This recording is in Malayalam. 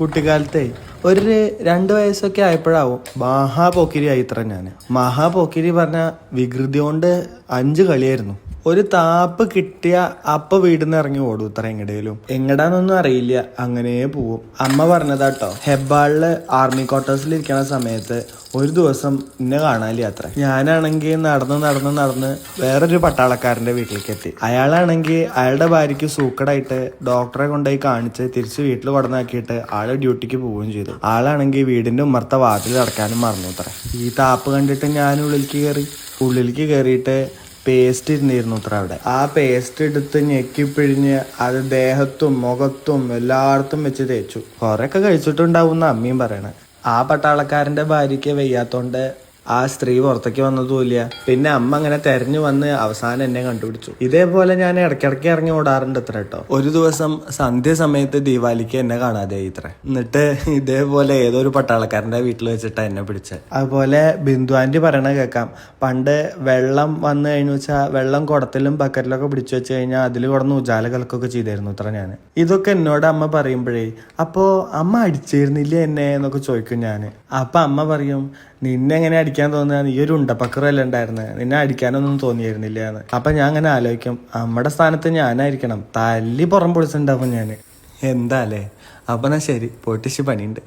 കുട്ടിക്കാലത്തെ ഒരു രണ്ട് വയസ്സൊക്കെ ആയപ്പോഴാവും മഹാപോക്കിരി ആയി ഇത്ര ഞാൻ മഹാപോക്കിരി പറഞ്ഞ വികൃതി കൊണ്ട് അഞ്ച് കളിയായിരുന്നു. ഒരു താപ്പ് കിട്ടിയ അപ്പ വീടിന്ന് ഇറങ്ങി ഓടും ഇത്ര എങ്ങടേലും എങ്ങടാന്നൊന്നും അറിയില്ല. അങ്ങനെ പോവും. അമ്മ പറഞ്ഞതാട്ടോ ഹെബ്ബാളിൽ ആർമി ക്വാർട്ടേഴ്സിൽ ഇരിക്കുന്ന സമയത്ത് ഒരു ദിവസം എന്നെ കാണാനില്ല അത്ര. ഞാനാണെങ്കിൽ നടന്ന് നടന്ന് നടന്ന് വേറൊരു പട്ടാളക്കാരന്റെ വീട്ടിലേക്ക് എത്തി അയാളാണെങ്കിൽ അയാളുടെ ഭാര്യയ്ക്ക് സൂക്കടായിട്ട് ഡോക്ടറെ കൊണ്ടുപോയി കാണിച്ച് തിരിച്ച് വീട്ടിൽ കൊടന്നാക്കിയിട്ട് ആൾ ഡ്യൂട്ടിക്ക് പോവുകയും ചെയ്തു. ആളാണെങ്കിൽ വീടിന്റെ ഉമ്മർത്ത വാതിൽ അടക്കാനും മറന്നു അത്ര. ഈ താപ്പ് കണ്ടിട്ട് ഞാൻ ഉള്ളിലേക്ക് കയറി ഉള്ളിലേക്ക് കയറിയിട്ട് പേസ്റ്റ് ഇരുന്നിരുന്നു അത്ര അവിടെ. ആ പേസ്റ്റ് എടുത്ത് ഞെക്കി പിഴിഞ്ഞ് അത് ദേഹത്തും മുഖത്തും എല്ലായിടത്തും വെച്ച് തേച്ചു. കുറെയൊക്കെ കഴിച്ചിട്ടുണ്ടാവും എന്ന് അമ്മയും പറയണേ. ആ പട്ടാളക്കാരന്റെ ഭാര്യയ്ക്ക് വയ്യാത്തോണ്ട് ആ സ്ത്രീ പുറത്തേക്ക് വന്നതുമില്ല. പിന്നെ അമ്മ അങ്ങനെ തെരഞ്ഞു വന്ന് അവസാനം എന്നെ കണ്ടുപിടിച്ചു. ഇതേപോലെ ഞാൻ ഇടയ്ക്കിടയ്ക്ക് ഇറങ്ങി ഓടാറുണ്ട് ഇത്ര കേട്ടോ. ഒരു ദിവസം സന്ധ്യ സമയത്ത് ദീപാവലിക്ക് എന്നെ കാണാതെ ഇത്ര. എന്നിട്ട് ഇതേപോലെ ഏതോ ഒരു പട്ടാളക്കാരന്റെ വീട്ടിൽ വെച്ചിട്ടാ എന്നെ പിടിച്ചത് അതുപോലെ ബിന്ദു ആന്റി പറയണ കേൾക്കാം. പണ്ട് വെള്ളം വന്നു കഴിഞ്ഞു വെച്ചാൽ വെള്ളം കുടത്തിലും ബക്കറ്റിലൊക്കെ പിടിച്ചു വെച്ച് കഴിഞ്ഞാൽ അതിൽ കിടന്ന് ഉജാല കലക്കൊക്കെ ചെയ്തായിരുന്നു ഇത്ര ഞാൻ ഇതൊക്കെ എന്നോട് അമ്മ പറയുമ്പോഴേ അപ്പോ അമ്മ അടിച്ചിരുന്നില്ല എന്നെ? എന്നൊക്കെ ചോദിക്കും ഞാൻ അപ്പൊ അമ്മ പറയും നിന്നെ എങ്ങനെ അടിക്കാൻ തോന്നുക നീ ഒരു ഉണ്ടപ്പക്കറല്ലേ ഉണ്ടായിരുന്നത് നിന്നെ അടിക്കാനൊന്നും തോന്നിയിരുന്നില്ല എന്ന്. അപ്പൊ ഞാൻ അങ്ങനെ ആലോചിക്കും. നമ്മുടെ സ്ഥാനത്ത് ഞാനായിരിക്കണം. തല്ലി പുറം പൊളിച്ചിട്ടുണ്ടാവും ഞാൻ എന്താ അല്ലേ? അപ്പൊ ശരി. പൊട്ടിച്ച് പണിയുണ്ട്.